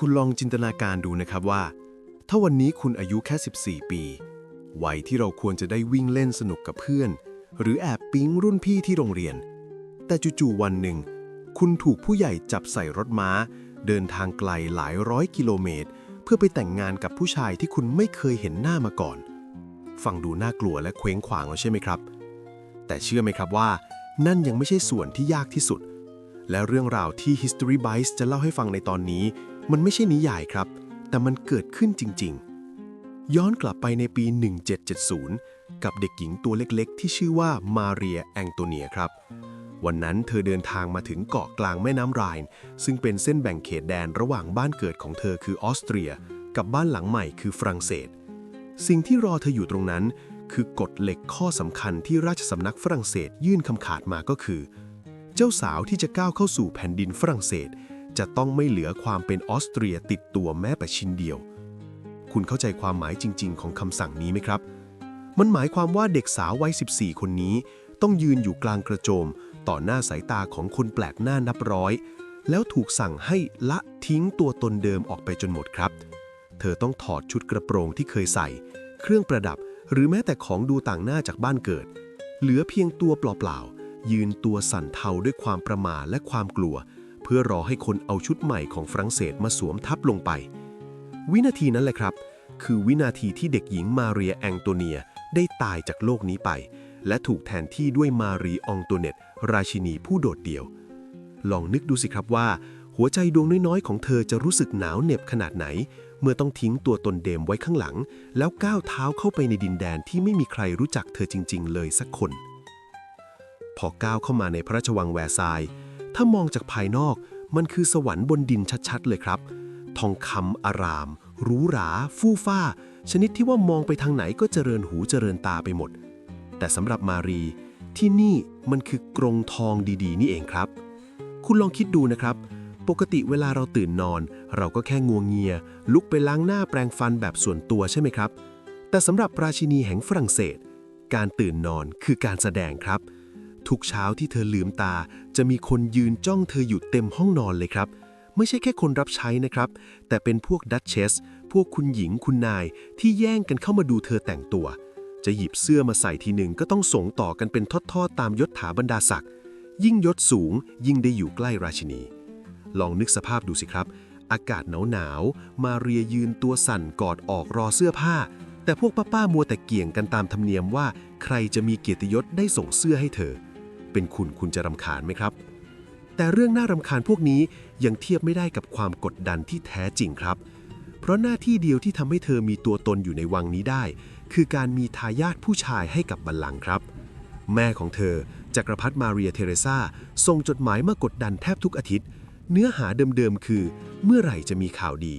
คุณลองจินตนาการดูนะครับว่า ถ้าวันนี้คุณอายุแค่ 14 ปี วัยที่เราควรจะได้วิ่งเล่นสนุกกับเพื่อน หรือแอบปิ๊งรุ่นพี่ที่โรงเรียน แต่จู่ๆวันหนึ่ง คุณถูกผู้ใหญ่จับใส่รถม้า เดินทางไกลหลายร้อยกิโลเมตร เพื่อไปแต่งงานกับผู้ชายที่คุณไม่เคยเห็นหน้ามาก่อน ฟังดูน่ากลัวและเคว้งขวางแล้วใช่ไหมครับ แต่เชื่อไหมครับว่า นั่นยังไม่ใช่ส่วนที่ยากที่สุด และเรื่องราวที่ History Bites จะเล่าให้ฟังในตอนนี้ มันไม่ใช่นิยายครับ แต่มันเกิดขึ้นจริง ๆ ย้อนกลับไปในปี 1770 กับเด็กหญิงตัวเล็กๆ ที่ชื่อว่ามาเรียแองโตเนียครับ วันนั้นเธอเดินทางมาถึงเกาะกลางแม่น้ำไรน์ซึ่งเป็นเส้นแบ่งเขตแดนระหว่างบ้านเกิดของเธอคือออสเตรีย กับบ้านหลังใหม่คือฝรั่งเศส สิ่งที่รอเธออยู่ตรงนั้น คือกฎเหล็กข้อสำคัญที่ราชสำนักฝรั่งเศสยื่นคำขาดมาก็คือ เจ้าสาวที่จะก้าวเข้าสู่แผ่นดินฝรั่งเศส จะต้องไม่เหลือความเป็นออสเตรียติดตัวแม้แต่ชิ้นเดียว คุณเข้าใจความหมายจริง ๆ ของคำสั่งนี้ไหมครับ มันหมายความว่าเด็กสาววัย 14 คนนี้ ต้องยืนอยู่กลางกระโจม ต่อหน้าสายตาของคนแปลกหน้านับร้อย แล้วถูกสั่งให้ละทิ้งตัวตนเดิมออกไปจนหมดครับ เธอต้องถอดชุดกระโปรงที่เคยใส่ เครื่องประดับ หรือแม้แต่ของดูต่างหน้าจากบ้านเกิด เหลือเพียงตัวเปล่าๆยืนตัวสั่นเทาด้วยความประมาและความกลัว เพื่อรอให้คนเอาชุดใหม่ของฝรั่งเศสมาสวมทับลงไป วินาทีนั้นแหละครับ คือวินาทีที่เด็กหญิงมาเรียแองโตเนียได้ตายจากโลกนี้ไป และถูกแทนที่ด้วยมารีอองโตเนตราชินีผู้โดดเดี่ยว ลองนึกดูสิครับว่า หัวใจดวงน้อยๆ ของเธอจะรู้สึกหนาวเหน็บขนาดไหน เมื่อต้องทิ้งตัวตนเดิมไว้ข้างหลัง แล้วก้าวเท้าเข้าไปในดินแดนที่ไม่มีใครรู้จักเธอจริง ๆ เลยสักคน พอก้าวเข้ามาในพระราชวังแวร์ซายน์ ถ้ามองจากภายนอกมันคือสวรรค์บนดินชัดๆ เลยครับ ทองคำอารามหรูหรา ฟู่ฟ้า ชนิดที่ว่ามองไปทางไหนก็เจริญหูเจริญตาไปหมด แต่สำหรับมารี ที่นี่มันคือกรงทองดีๆ นี่เองครับ คุณลองคิดดูนะครับ ปกติเวลาเราตื่นนอน เราก็แค่งัวงเงีย ลุกไปล้างหน้าแปรงฟันแบบส่วนตัวใช่ไหมครับ แต่สำหรับราชินีแห่งฝรั่งเศส การตื่นนอนคือการแสดงครับ ทุกเช้าที่เธอลืมตา จะมีคนยืนจ้องเธออยู่เต็มห้องนอนเลยครับ ไม่ใช่แค่คนรับใช้นะครับ แต่เป็นพวกดัชเชส พวกคุณหญิงคุณนายที่แย่งกันเข้ามาดูเธอแต่งตัว จะหยิบเสื้อมาใส่ทีหนึ่งก็ต้องส่งต่อกันเป็นทอดๆตามยศถาบรรดาศักดิ์ยิ่งยศสูงยิ่งได้อยู่ใกล้ราชินี ลองนึกสภาพดูสิครับ อากาศหนาวๆมาเรียยืนตัวสั่นกอดออกรอเสื้อผ้า แต่พวกป้าๆมัวแต่เกี่ยงกันตามธรรมเนียมว่า ใครจะมีเกียรติยศได้ส่งเสื้อให้เธอ เป็นคุณคุณจะรำคาญไหมครับ แต่เรื่องน่ารำคาญพวกนี้ยังเทียบไม่ได้กับความกดดันที่แท้จริงครับ เพราะหน้าที่เดียวที่ทำให้เธอมีตัวตนอยู่ในวังนี้ได้ คือการมีทายาทผู้ชายให้กับบัลลังก์ครับ แม่ของเธอจักรพรรดิมาเรียเทเรซาส่งจดหมายมากดดันแทบทุกอาทิตย์ เนื้อหาเดิมๆคือ เมื่อไหร่จะมีข่าวดี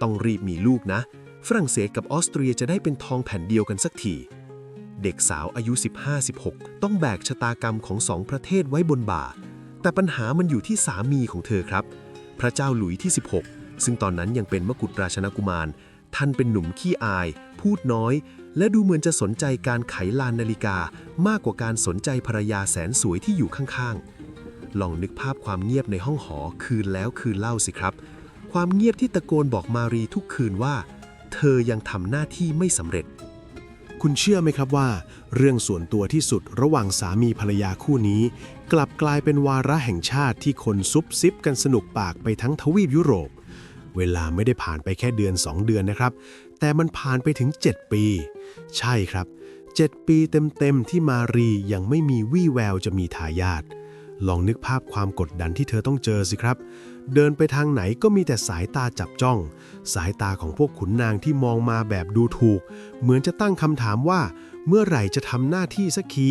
ต้องรีบมีลูกนะ ฝรั่งเศสกับออสเตรียจะได้เป็นทองแผ่นเดียวกันสักที เด็กสาวอายุ 15-16 ต้องแบกชะตากรรมของสองประเทศไว้บนบ่า แต่ปัญหามันอยู่ที่สามีของเธอครับ พระเจ้าหลุยที่ 16 ซึ่งตอนนั้นยังเป็นมกุฎราชนกุมาร ท่านเป็นหนุ่มขี้อาย พูดน้อย และดูเหมือนจะสนใจการไขลานนาฬิกามากกว่าการสนใจภรรยาแสนสวยที่อยู่ข้างๆ ลองนึกภาพความเงียบในห้องหอคืนแล้วคืนเล่าสิครับ ความเงียบที่ตะโกนบอกมารีทุกคืนว่า เธอยังทำหน้าที่ไม่สำเร็จ คุณเชื่อไหมครับว่า เรื่องส่วนตัวที่สุดระหว่างสามีภรรยาคู่นี้ กลับกลายเป็นวาระแห่งชาติที่คนซุบซิบกันสนุกปากไปทั้งทวีปยุโรป เวลาไม่ได้ผ่านไปแค่เดือน 2 เดือนนะครับ แต่มันผ่านไปถึง 7 ปี ใช่ครับ 7 ปีเต็มๆที่มารียังไม่มีวี่แววจะมีทายาทลองนึกภาพความกดดันที่เธอต้องเจอสิครับ เดินไปทางไหนก็มีแต่สายตาจับจ้อง สายตาของพวกขุนนางที่มองมาแบบดูถูก เหมือนจะตั้งคำถามว่า เมื่อไหร่จะทำหน้าที่สักที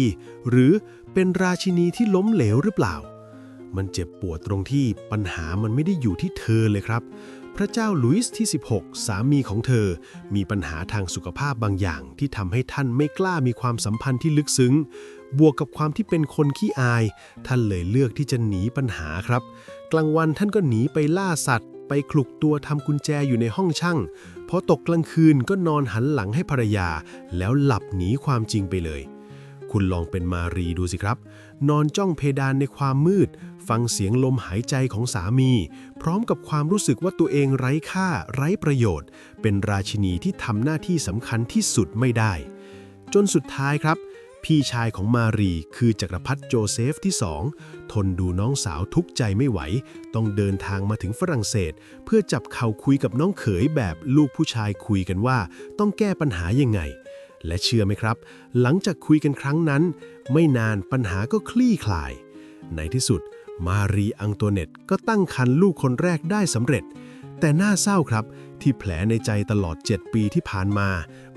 หรือเป็นราชินีที่ล้มเหลวหรือเปล่า มันเจ็บปวดตรงที่ปัญหามันไม่ได้อยู่ที่เธอเลยครับ พระเจ้าหลุยส์ที่ 16 สามีของเธอ มีปัญหาทางสุขภาพบางอย่างที่ทำให้ท่านไม่กล้ามีความสัมพันธ์ที่ลึกซึ้ง บวกกับความที่เป็นคนขี้อาย ท่านเลยเลือกที่จะหนีปัญหาครับ กลางวันท่านก็หนีไปล่าสัตว์ ไปคลุกตัวทำกุญแจอยู่ในห้องช่างพอตกกลางคืนก็นอนหันหลังให้ภรรยา แล้วหลับหนีความจริงไปเลย คุณลองเป็นมารีดูสิครับ นอนจ้องเพดานในความมืด ฟังเสียงลมหายใจของสามี พร้อมกับความรู้สึกว่าตัวเองไร้ค่า ไร้ประโยชน์ เป็นราชินีที่ทำหน้าที่สำคัญที่สุดไม่ได้ จนสุดท้ายครับ พี่ชายของมารีคือจักรพรรดิโจเซฟที่สองทนดูน้องสาวทุกใจไม่ไหว ต้องเดินทางมาถึงฝรั่งเศส เพื่อจับเข่าคุยกับน้องเขยแบบลูกผู้ชายคุยกันว่า ต้องแก้ปัญหายังไง และเชื่อไหมครับ หลังจากคุยกันครั้งนั้น ไม่นานปัญหาก็คลี่คลาย ในที่สุด มารีอังโตเนตก็ตั้งครรภ์ลูกคนแรกได้สำเร็จ แต่น่าเศร้าครับที่แผลในใจตลอด 7 ปีที่ผ่านมา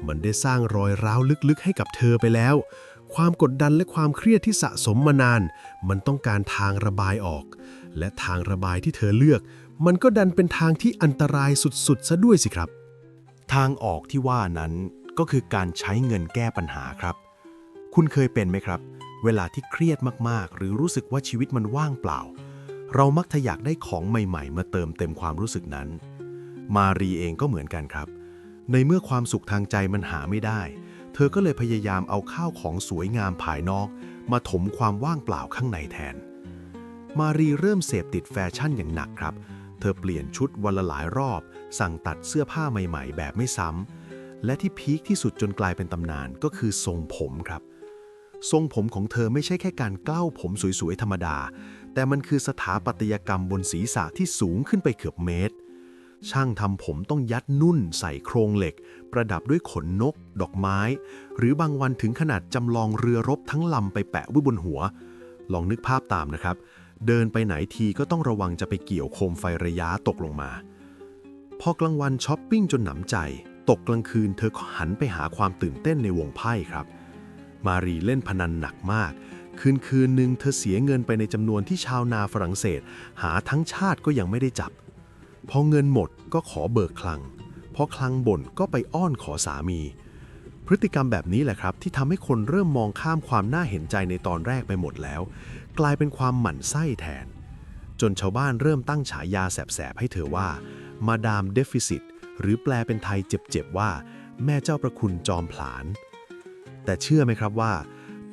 มันได้สร้างรอยร้าวลึกๆ ให้กับเธอไปแล้ว ความกดดันและความเครียดที่สะสมมานาน มันต้องการทางระบายออก และทางระบายที่เธอเลือก มันก็ดันเป็นทางที่อันตรายสุดๆซะด้วยสิครับ ทางออกที่ว่านั้นก็คือการใช้เงินแก้ปัญหาครับ คุณเคยเป็นไหมครับ เวลาที่เครียดมากๆ หรือรู้สึกว่าชีวิตมันว่างเปล่า เรามักจะอยากได้ของใหม่ๆ มาเติมเต็มความรู้สึกนั้น มารีเองก็เหมือนกันครับ ในเมื่อความสุขทางใจมันหาไม่ได้ เธอก็เลยพยายามเอาข้าวของสวยงามภายนอก มาถมความว่างเปล่าข้างในแทน มารีเริ่มเสพติดแฟชั่นอย่างหนักครับ เธอเปลี่ยนชุดวันละหลายรอบ สั่งตัดเสื้อผ้าใหม่ๆ แบบไม่ซ้ำ และที่พีคที่สุดจนกลายเป็นตำนานก็คือทรงผมครับ ทรงผมของเธอไม่ใช่แค่การเกล้าผมสวยๆธรรมดา แต่มันคือสถาปัตยกรรมบนศีรษะที่สูงขึ้นไปเกือบเมตร ช่างทำผมต้องยัดนุ่นใส่โครงเหล็ก ประดับด้วยขนนก ดอกไม้ หรือบางวันถึงขนาดจำลองเรือรบทั้งลำไปแปะไว้บนหัว ลองนึกภาพตามนะครับ เดินไปไหนทีก็ต้องระวังจะไปเกี่ยวโคมไฟระยะตกลงมา พอกลางวันช้อปปิ้งจนหนำใจ ตกกลางคืนเธอก็หันไปหาความตื่นเต้นในวงไพ่ครับ มารีเล่นพนันหนักมากคืนคืนหนึ่งเธอเสียเงินไปในจำนวนที่ชาวนาฝรั่งเศส หาทั้งชาติก็ยังไม่ได้จับ พอเงินหมดก็ขอเบิกคลัง พอคลังบ่นก็ไปอ้อนขอสามี พฤติกรรมแบบนี้แหละครับ ที่ทำให้คนเริ่มมองข้ามความน่าเห็นใจในตอนแรกไปหมดแล้ว กลายเป็นความหมั่นไส้แทน จนชาวบ้านเริ่มตั้งฉายาแสบๆให้เธอว่า มาดามเดฟิซิตหรือแปลเป็นไทยเจ็บๆว่า แม่เจ้าประคุณจอมผลาญแต่เชื่อไหมครับว่า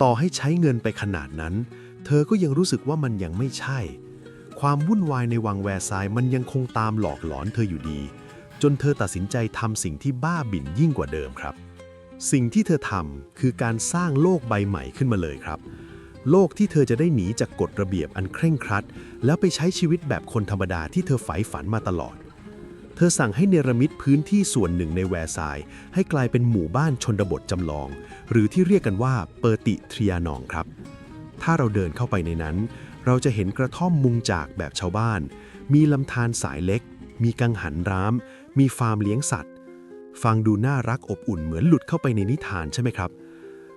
ต่อให้ใช้เงินไปขนาดนั้น เธอก็ยังรู้สึกว่ามันยังไม่ใช่ ความวุ่นวายในวังแวร์ซายมันยังคงตามหลอกหลอนเธออยู่ดี จนเธอตัดสินใจทำสิ่งที่บ้าบิ่นยิ่งกว่าเดิมครับ สิ่งที่เธอทำคือการสร้างโลกใบใหม่ขึ้นมาเลยครับ โลกที่เธอจะได้หนีจากกฎระเบียบอันเคร่งครัด แล้วไปใช้ชีวิตแบบคนธรรมดาที่เธอใฝ่ฝันมาตลอด เธอสั่งให้เนรมิตพื้นที่ส่วนหนึ่งในแวร์ซายให้กลายเป็นหมู่บ้านชนบทจำลอง หรือที่เรียกกันว่าเปอร์ติทริยานองครับ ถ้าเราเดินเข้าไปในนั้น เราจะเห็นกระท่อมมุงจากแบบชาวบ้าน มีลำธารสายเล็ก มีกังหันร้าม มีฟาร์มเลี้ยงสัตว์ ฟังดูน่ารักอบอุ่นเหมือนหลุดเข้าไปในนิทานใช่ไหมครับ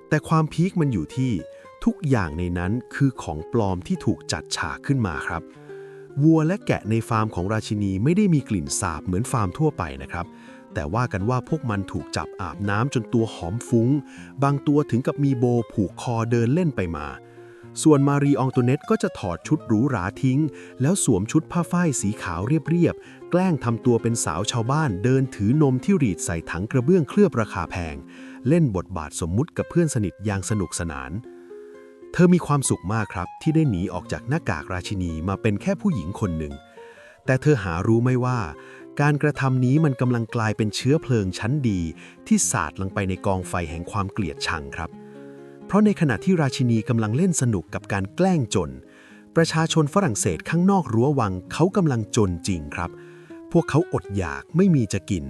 แต่ความพีคมันอยู่ที่ทุกอย่างในนั้นคือของปลอมที่ถูกจัดฉากขึ้นมาครับ วัวและแกะในฟาร์มของราชินีไม่ได้มีกลิ่นสาบเหมือนฟาร์มทั่วไปนะครับ แต่ว่ากันว่าพวกมันถูกจับอาบน้ำจนตัวหอมฟุง้ง บางตัวถึงกับมีโบผูกคอเดินเล่นไปมา ส่วนมารีอองโตเนตก็จะถอดชุดหรูหราทิ้ง แล้วสวมชุดผ้าฝ้ายสีขาวเรียบๆ แกล้งทำตัวเป็นสาวชาวบ้านเดินถือนมที่รีดใส่ถังกระเบื้องเคลือบราคาแพง เล่นบทบาทสมมุติกับเพื่อนสนิทอย่างสนุกสนาน เธอมีความสุขมากครับที่ได้หนีออกจากหน้ากากราชินีมาเป็นแค่ผู้หญิงคนหนึ่ง แต่เธอหารู้ไม่ว่า การกระทำนี้มันกำลังกลายเป็นเชื้อเพลิงชั้นดี ที่สาดลงไปในกองไฟแห่งความเกลียดชังครับ ราะในขณะที่ราชินีกำลังเล่นสนุกกับการแกล้งจน ประชาชนฝรั่งเศสข้างนอกรั้ววังเขากำลังจนจริงครับ พวกเขาอดอยากไม่มีจะกิน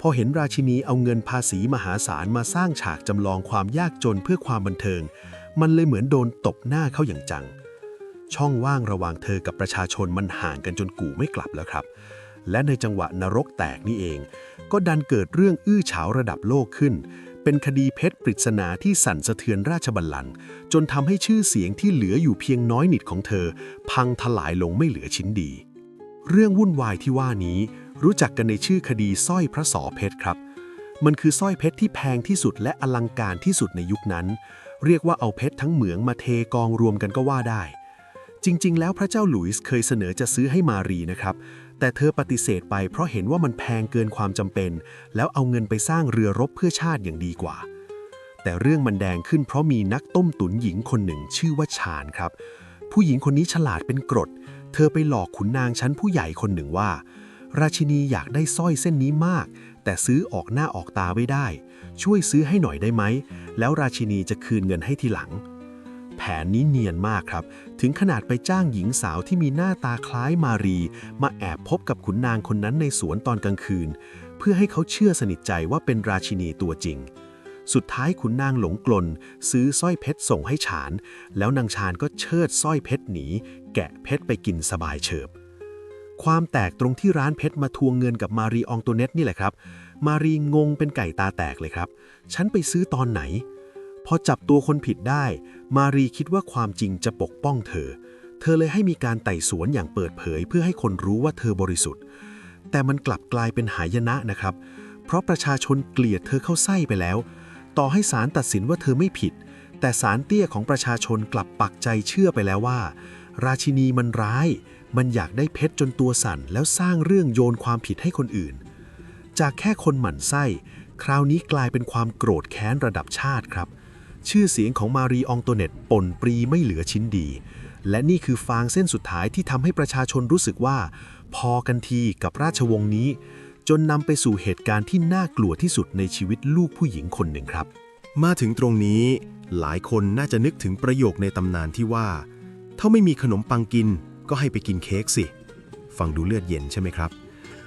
พอเห็นราชินีเอาเงินภาษีมหาศาลมาสร้างฉากจำลองความยากจนเพื่อความบันเทิง มันเลยเหมือนโดนตบหน้าเข้าอย่างจัง ช่องว่างระหว่างเธอกับประชาชนมันห่างกันจนกู่ไม่กลับแล้วครับ และในจังหวะนรกแตกนี่เอง ก็ดันเกิดเรื่องอื้อฉาวระดับโลกขึ้น เป็นคดีเพชรปริศนาที่สั่นสะเทือนราชบัลลังก์จนทำให้ชื่อเสียงที่เหลืออยู่เพียงน้อยนิดของเธอ พังทลายลงไม่เหลือชิ้นดี เรื่องวุ่นวายที่ว่านี้ รู้จักกันในชื่อคดีสร้อยพระสอเพชรครับ มันคือสร้อยเพชรที่แพงที่สุดและอลังการที่สุดในยุคนั้น เรียกว่าเอาเพชรทั้งเหมืองมาเทกองรวมกันก็ว่าได้จริง ๆ แล้วพระเจ้าหลุยส์เคยเสนอจะซื้อให้มารีนะครับ แต่เธอปฏิเสธไปเพราะเห็นว่ามันแพงเกินความจำเป็น แล้วเอาเงินไปสร้างเรือรบเพื่อชาติอย่างดีกว่า แต่เรื่องมันแดงขึ้นเพราะมีนักต้มตุ๋นหญิงคนหนึ่งชื่อว่าชาญครับ ผู้หญิงคนนี้ฉลาดเป็นกรด เธอไปหลอกขุนนางชั้นผู้ใหญ่คนหนึ่งว่า ราชินีอยากได้สร้อยเส้นนี้มาก แต่ซื้อออกหน้าออกตาไม่ได้ ช่วยซื้อให้หน่อยได้ไหม แล้วราชินีจะคืนเงินให้ทีหลัง แผนนี้เนียนมากครับ ถึงขนาดไปจ้างหญิงสาวที่มีหน้าตาคล้ายมารี มาแอบพบกับขุนนางคนนั้นในสวนตอนกลางคืน เพื่อให้เขาเชื่อสนิทใจว่าเป็นราชินีตัวจริง สุดท้ายขุนนางหลงกลน ซื้อสร้อยเพชรส่งให้ฉาน แล้วนางชานก็เชิดสร้อยเพชรหนี แกะเพชรไปกินสบายเฉิบความแตกตรงที่ร้านเพชรมาทวงเงินกับมารีอองโตเน็ตนี่แหละครับ มารีงงเป็นไก่ตาแตกเลยครับ ฉันไปซื้อตอนไหน พอจับตัวคนผิดได้ มารีคิดว่าความจริงจะปกป้องเธอ เธอเลยให้มีการไต่สวนอย่างเปิดเผย เพื่อให้คนรู้ว่าเธอบริสุทธิ์ แต่มันกลับกลายเป็นหายนะนะครับ เพราะประชาชนเกลียดเธอเข้าไส้ไปแล้ว ต่อให้ศาลตัดสินว่าเธอไม่ผิด แต่ศาลเตี้ยของประชาชนกลับปักใจเชื่อไปแล้วว่า ราชินีมันร้าย มันอยากได้เพชรจนตัวสั่น แล้วสร้างเรื่องโยนความผิดให้คนอื่น จากแค่คนหมั่นไส้ คราวนี้กลายเป็นความโกรธแค้นระดับชาติครับ ชื่อเสียงของมารีอองโตเนตป่นปรีไม่เหลือชิ้นดี และนี่คือฟางเส้นสุดท้ายที่ทำให้ประชาชนรู้สึกว่า พอกันทีกับราชวงศ์นี้ จนนำไปสู่เหตุการณ์ที่น่ากลัวที่สุดในชีวิตลูกผู้หญิงคนหนึ่งครับ มาถึงตรงนี้ หลายคนน่าจะนึกถึงประโยคในตำนานที่ว่า ถ้าไม่มีขนมปังกินก็ให้ไปกินเค้กสิ ฟังดูเลือดเย็นใช่ไหมครับ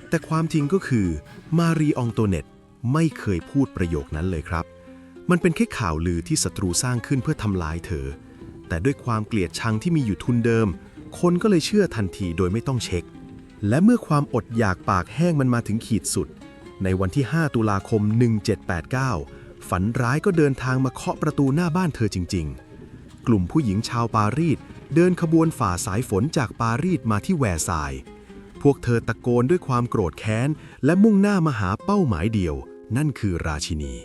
แต่ความจริงก็คือมารีอองโตเนตไม่เคยพูดประโยคนั้นเลยครับ มันเป็นแค่ข่าวลือที่ศัตรูสร้างขึ้นเพื่อทำลายเธอ แต่ด้วยความเกลียดชังที่มีอยู่ทุนเดิม คนก็เลยเชื่อทันทีโดยไม่ต้องเช็ค และเมื่อความอดอยากปากแห้งมันมาถึงขีดสุด ในวันที่ 5 ตุลาคม 1789 ฝันร้ายก็เดินทางมาเคาะประตูหน้าบ้านเธอจริง ๆ กลุ่มผู้หญิงชาวปารีสเดินขบวนฝ่าสายฝนจากปารีสมาที่แวร์ซายพวกเธอตะโกนด้วยความโกรธแค้น และมุ่งหน้ามาหาเป้าหมายเดียว นั่นคือราชินี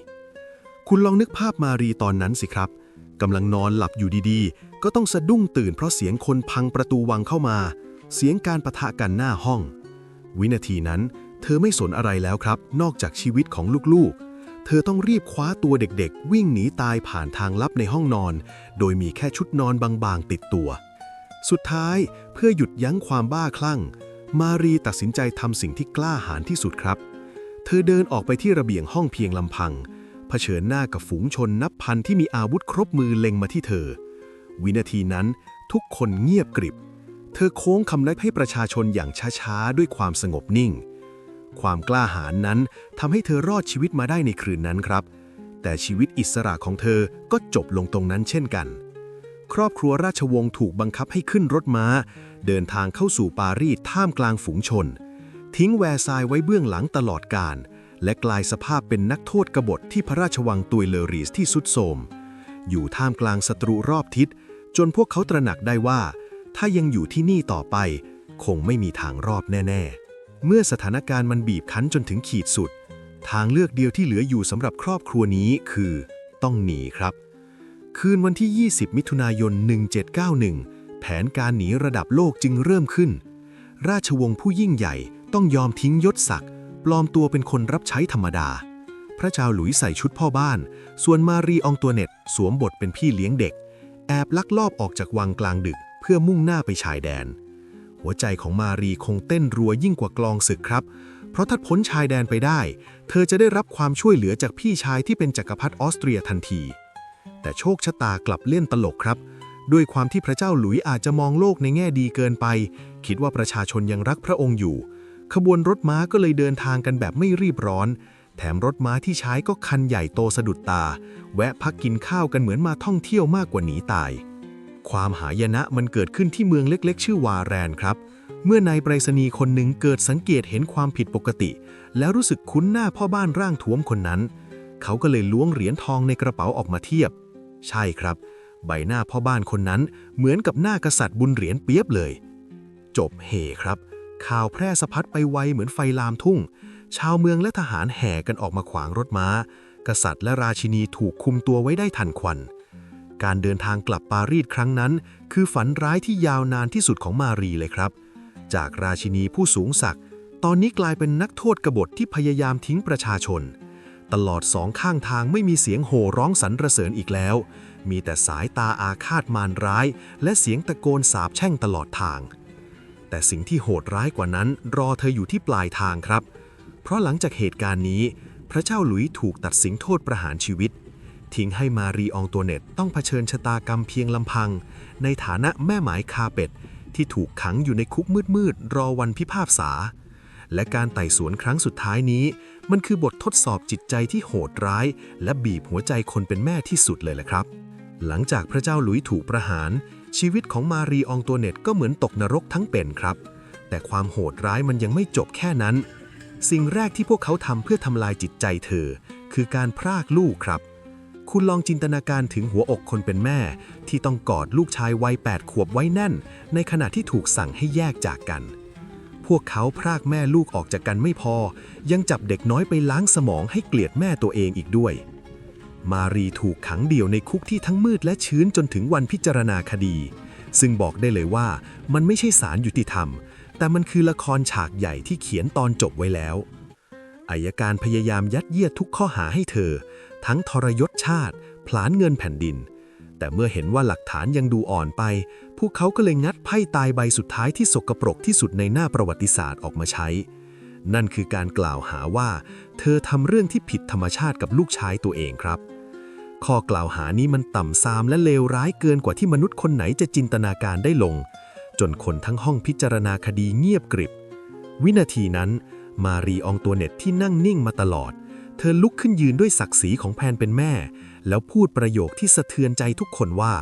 คุณลองนึกภาพมารีตอนนั้นสิครับกำลังนอนหลับอยู่ดีๆ ก็ต้องสะดุ้งตื่นเพราะเสียงคนพังประตูวังเข้ามา เสียงการประทะกันหน้าห้อง วินาทีนั้น เธอไม่สนอะไรแล้วครับ นอกจากชีวิตของลูกๆ เธอต้องรีบคว้าตัวเด็กๆ วิ่งหนีตายผ่านทางลับในห้องนอน โดยมีแค่ชุดนอนบางๆ ติดตัว สุดท้ายเพื่อหยุดยั้งความบ้าคลั่ง มารีตัดสินใจทำสิ่งที่กล้าหาญที่สุดครับ เธอเดินออกไปที่ระเบียงห้องเพียงลำพังเเผชิญหน้ากับฝูงชนนับพันที่มีอาวุธครบมือเล็งมาที่เธอ วินาทีนั้นทุกคนเงียบกริบ เธอโค้งคำนับให้ประชาชนอย่างช้าๆ ด้วยความสงบนิ่ง ความกล้าหาญนั้นทำให้เธอรอดชีวิตมาได้ในคืนนั้นครับ แต่ชีวิตอิสระของเธอก็จบลงตรงนั้นเช่นกัน ครอบครัวราชวงศ์ถูกบังคับให้ขึ้นรถม้า เดินทางเข้าสู่ปารีสท่ามกลางฝูงชน ทิ้งแวร์ซายไว้เบื้องหลังตลอดกาล และกลายสภาพเป็นนักโทษกบฏที่พระราชวังตุยเลอรีสที่สุดโทมอยู่ท่ามกลางศัตรูรอบทิศ จนพวกเขาตระหนักได้ว่า ถ้ายังอยู่ที่นี่ต่อไป คงไม่มีทางรอดแน่ ๆ เมื่อสถานการณ์มันบีบคั้นจนถึงขีดสุด ทางเลือกเดียวที่เหลืออยู่สำหรับครอบครัวนี้คือ ต้องหนีครับ คืนวันที่ 20 มิถุนายน 1791 แผนการหนีระดับโลกจึงเริ่มขึ้น ราชวงศ์ผู้ยิ่งใหญ่ต้องยอมทิ้งยศศักดิ์ ปลอมตัวเป็นคนรับใช้ธรรมดา พระเจ้าหลุยส์ใส่ชุดพ่อบ้าน ส่วนมารีอองตัวเน็ตสวมบทเป็นพี่เลี้ยงเด็ก แอบลักลอบออกจากวังกลางดึก เพื่อมุ่งหน้าไปชายแดน หัวใจของมารีคงเต้นรัวยิ่งกว่ากลองศึกครับ เพราะถ้าพ้นชายแดนไปได้ เธอจะได้รับความช่วยเหลือจากพี่ชายที่เป็นจักรพรรดิออสเตรียทันที แต่โชคชะตากลับเล่นตลกครับด้วยความที่พระเจ้าหลุยอาจจะมองโลกในแง่ดีเกินไป คิดว่าประชาชนยังรักพระองค์อยู่ ขบวนรถม้าก็เลยเดินทางกันแบบไม่รีบร้อน แถมรถม้าที่ใช้ก็คันใหญ่โตสะดุดตา แวะพักกินข้าวกันเหมือนมาท่องเที่ยวมากกว่าหนีตาย ความหายนะมันเกิดขึ้นที่เมืองเล็กๆ ชื่อวาแรนครับ เมื่อนายไปรษณีย์คนหนึ่งเกิดสังเกตเห็นความผิดปกติ แล้วรู้สึกคุ้นหน้าพ่อบ้านร่างท้วมคนนั้น เขาก็เลยล้วงเหรียญทองในกระเป๋าออกมาเทียบ ใช่ครับ ใบหน้าพ่อบ้านคนนั้นเหมือนกับหน้ากษัตริย์บุญเหรียญเปียบเลย จบเฮครับ ข่าวแพร่สะพัดไปไวเหมือนไฟลามทุ่ง ชาวเมืองและทหารแห่กันออกมาขวางรถม้า กษัตริย์และราชินีถูกคุมตัวไว้ได้ทันควัน การเดินทางกลับปารีสครั้งนั้น คือฝันร้ายที่ยาวนานที่สุดของมารีเลยครับ จากราชินีผู้สูงศักดิ์ตอนนี้กลายเป็นนักโทษกบฏที่พยายามทิ้งประชาชน ตลอดสองข้างทางไม่มีเสียงโห่ร้องสรรเสริญอีกแล้วมมีแต่สายตาอาฆาตมารร้าย และเสียงตะโกนสาบแช่งตลอดทาง แต่สิ่งที่โหดร้ายกว่านั้น รอเธออยู่ที่ปลายทางครับ เพราะหลังจากเหตุการณ์นี้ พระเจ้าหลุยถูกตัดสินโทษประหารชีวิต ทิ้งให้มารีอองตัวเน็ตต้องเผชิญชะตากรรมเพียงลำพัง ในฐานะแม่หมายคาเป็ดที่ถูกขังอยู่ในคุกมืดๆรอวันพิพากษา และการไต่สวนครั้งสุดท้ายนี้ มันคือบททดสอบจิตใจที่โหดร้าย และบีบหัวใจคนเป็นแม่ที่สุดเลยแหละครับ หลังจากพระเจ้าหลุยถูกประหาร ชีวิตของมารีอองตัวเน็ตก็เหมือนตกนรกทั้งเป็นครับ แต่ความโหดร้ายมันยังไม่จบแค่นั้น สิ่งแรกที่พวกเขาทำเพื่อทำลายจิตใจเธอ คือการพรากลูกครับ คุณลองจินตนาการถึงหัวอกคนเป็นแม่ ที่ต้องกอดลูกชายวัย8ขวบไว้แน่น ในขณะที่ถูกสั่งให้แยกจากกัน พวกเขาพรากแม่ลูกออกจากกันไม่พอ ยังจับเด็กน้อยไปล้างสมองให้เกลียดแม่ตัวเองอีกด้วย มารีถูกขังเดี่ยวในคุกที่ทั้งมืดและชื้นจนถึงวันพิจารณาคดี ซึ่งบอกได้เลยว่ามันไม่ใช่ศาลยุติธรรม แต่มันคือละครฉากใหญ่ที่เขียนตอนจบไว้แล้วอายการพยายามยัดเยียดทุกข้อหาให้เธอ ทั้งทรยศชาติ ผลาญเงินแผ่นดิน แต่เมื่อเห็นว่าหลักฐานยังดูอ่อนไป พวกเขาก็เลยงัดไพ่ตายใบสุดท้ายที่สกปรกที่สุดในหน้าประวัติศาสตร์ออกมาใช้ นั่นคือการกล่าวหาว่า เธอทำเรื่องที่ผิดธรรมชาติกับลูกชายตัวเองครับ ข้อกล่าวหานี้มันต่ำซามและเลวร้ายเกินกว่าที่มนุษย์คนไหนจะจินตนาการได้ลง จนคนทั้งห้องพิจารณาคดีเงียบกริบ วินาทีนั้น มารีอองตัวเน็ตที่นั่งนิ่งมาตลอด เธอลุกขึ้นยืนด้วยศักดิ์ศรีของแพนเป็นแม่ แล้วพูดประโยคที่สะเทือนใจทุกคนว่า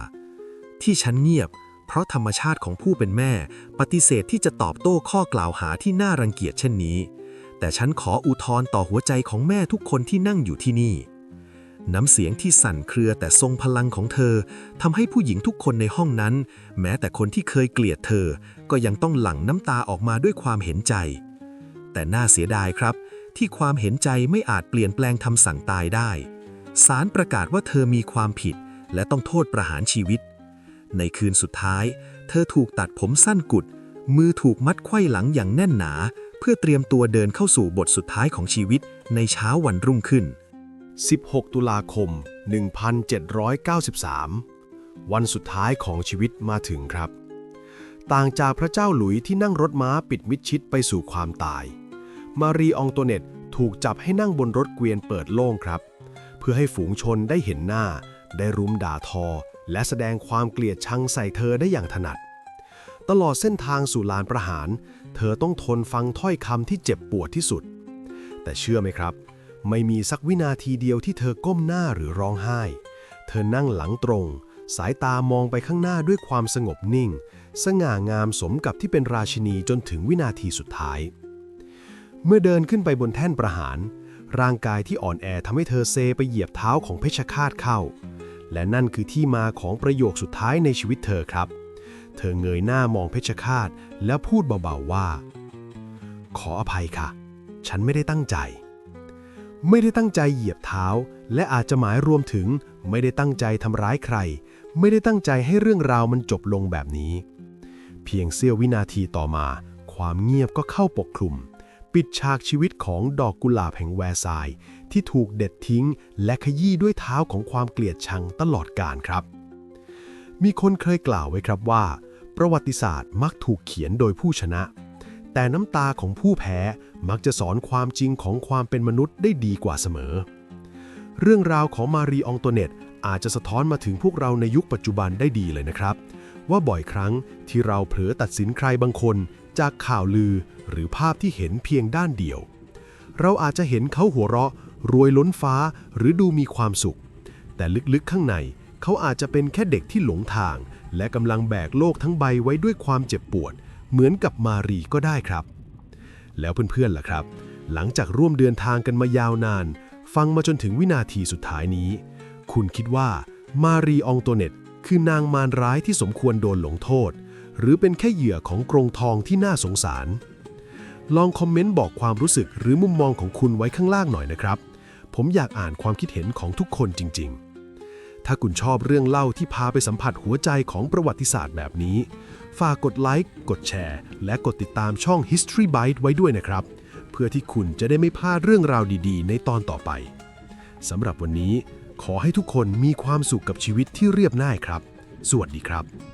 ที่ฉันเงียบ เพราะธรรมชาติของผู้เป็นแม่ ปฏิเสธที่จะตอบโต้ข้อกล่าวหาที่น่ารังเกียจเช่นนี้ แต่ฉันขออุทธรณ์ต่อหัวใจของแม่ทุกคนที่นั่งอยู่ที่นี่ น้ำเสียงที่สั่นเครือแต่ทรงพลังของเธอทำให้ผู้หญิงทุกคนในห้องนั้น แม้แต่คนที่เคยเกลียดเธอ ก็ยังต้องหลั่งน้ำตาออกมาด้วยความเห็นใจ แต่น่าเสียดายครับ ที่ความเห็นใจไม่อาจเปลี่ยนแปลงคำสั่งตายได้ศาลประกาศว่าเธอมีความผิด และต้องโทษประหารชีวิต ในคืนสุดท้าย เธอถูกตัดผมสั้นกุด มือถูกมัดไขว้หลังอย่างแน่นหนา เพื่อเตรียมตัวเดินเข้าสู่บทสุดท้ายของชีวิตในเช้าวันรุ่งขึ้น 16 ตุลาคม 1793 วันสุดท้ายของชีวิตมาถึงครับ ต่างจากพระเจ้าหลุยที่นั่งรถม้าปิดมิดชิดไปสู่ความตาย มารีอองโตเนตถูกจับให้นั่งบนรถเกวียนเปิดโล่งครับ เพื่อให้ฝูงชนได้เห็นหน้า ได้รุมด่าทอ และแสดงความเกลียดชังใส่เธอได้อย่างถนัด ตลอดเส้นทางสู่ลานประหาร เธอต้องทนฟังถ้อยคำที่เจ็บปวดที่สุด แต่เชื่อไหมครับ ไม่มีสักวินาทีเดียวที่เธอก้มหน้าหรือร้องไห้ เธอนั่งหลังตรง สายตามองไปข้างหน้าด้วยความสงบนิ่ง สง่างามสมกับที่เป็นราชินีจนถึงวินาทีสุดท้าย เมื่อเดินขึ้นไปบนแท่นประหาร ร่างกายที่อ่อนแอทำให้เธอเซไปเหยียบเท้าของเพชฌฆาตเข้า และนั่นคือที่มาของประโยคสุดท้ายในชีวิตเธอครับ เธอเงยหน้ามองเพชฌฆาตแล้วพูดเบาๆว่า ขออภัยค่ะ ฉันไม่ได้ตั้งใจ ไม่ได้ตั้งใจเหยียบเท้า และอาจจะหมายรวมถึง ไม่ได้ตั้งใจทำร้ายใคร ไม่ได้ตั้งใจให้เรื่องราวมันจบลงแบบนี้ เพียงเสี้ยววินาทีต่อมา ความเงียบก็เข้าปกคลุม ปิดฉากชีวิตของดอกกุหลาบแห่งแวร์ซายที่ถูกเด็ดทิ้ง และขยี้ด้วยเท้าของความเกลียดชังตลอดกาลครับ มีคนเคยกล่าวไว้ครับว่า ประวัติศาสตร์มักถูกเขียนโดยผู้ชนะ แต่น้ำตาของผู้แพ้มักจะสอนความจริงของความเป็นมนุษย์ได้ดีกว่าเสมอ เรื่องราวของมารีอองโตเนตอาจจะสะท้อนมาถึงพวกเราในยุคปัจจุบันได้ดีเลยนะครับ ว่าบ่อยครั้งที่เราเผลอตัดสินใครบางคน จากข่าวลือหรือภาพที่เห็นเพียงด้านเดียว เราอาจจะเห็นเขาหัวเราะ รวยล้นฟ้าหรือดูมีความสุข แต่ลึกๆข้างในเขาอาจจะเป็นแค่เด็กที่หลงทาง และกำลังแบกโลกทั้งใบไว้ด้วยความเจ็บปวด เหมือนกับมารีก็ได้ครับ แล้วเพื่อนๆล่ะครับ หลังจากร่วมเดินทางกันมายาวนาน ฟังมาจนถึงวินาทีสุดท้ายนี้ คุณคิดว่ามารีอองโตเนตคือนางมารร้ายที่สมควรโดนลงโทษ หรือเป็นแค่เหยื่อของกรงทองที่น่าสงสาร ลองคอมเมนต์บอกความรู้สึกหรือมุมมองของคุณไว้ข้างล่างหน่อยนะครับ ผมอยากอ่านความคิดเห็นของทุกคนจริง ๆ ถ้าคุณชอบเรื่องเล่าที่พาไปสัมผัสหัวใจของประวัติศาสตร์แบบนี้ ฝากกดไลค์ กดแชร์ และกดติดตามช่อง History Byte ไว้ด้วยนะครับ เพื่อที่คุณจะได้ไม่พลาดเรื่องราวดีๆ ในตอนต่อไปสำหรับวันนี้ ขอให้ทุกคนมีความสุขกับชีวิตที่เรียบง่ายครับ สวัสดีครับ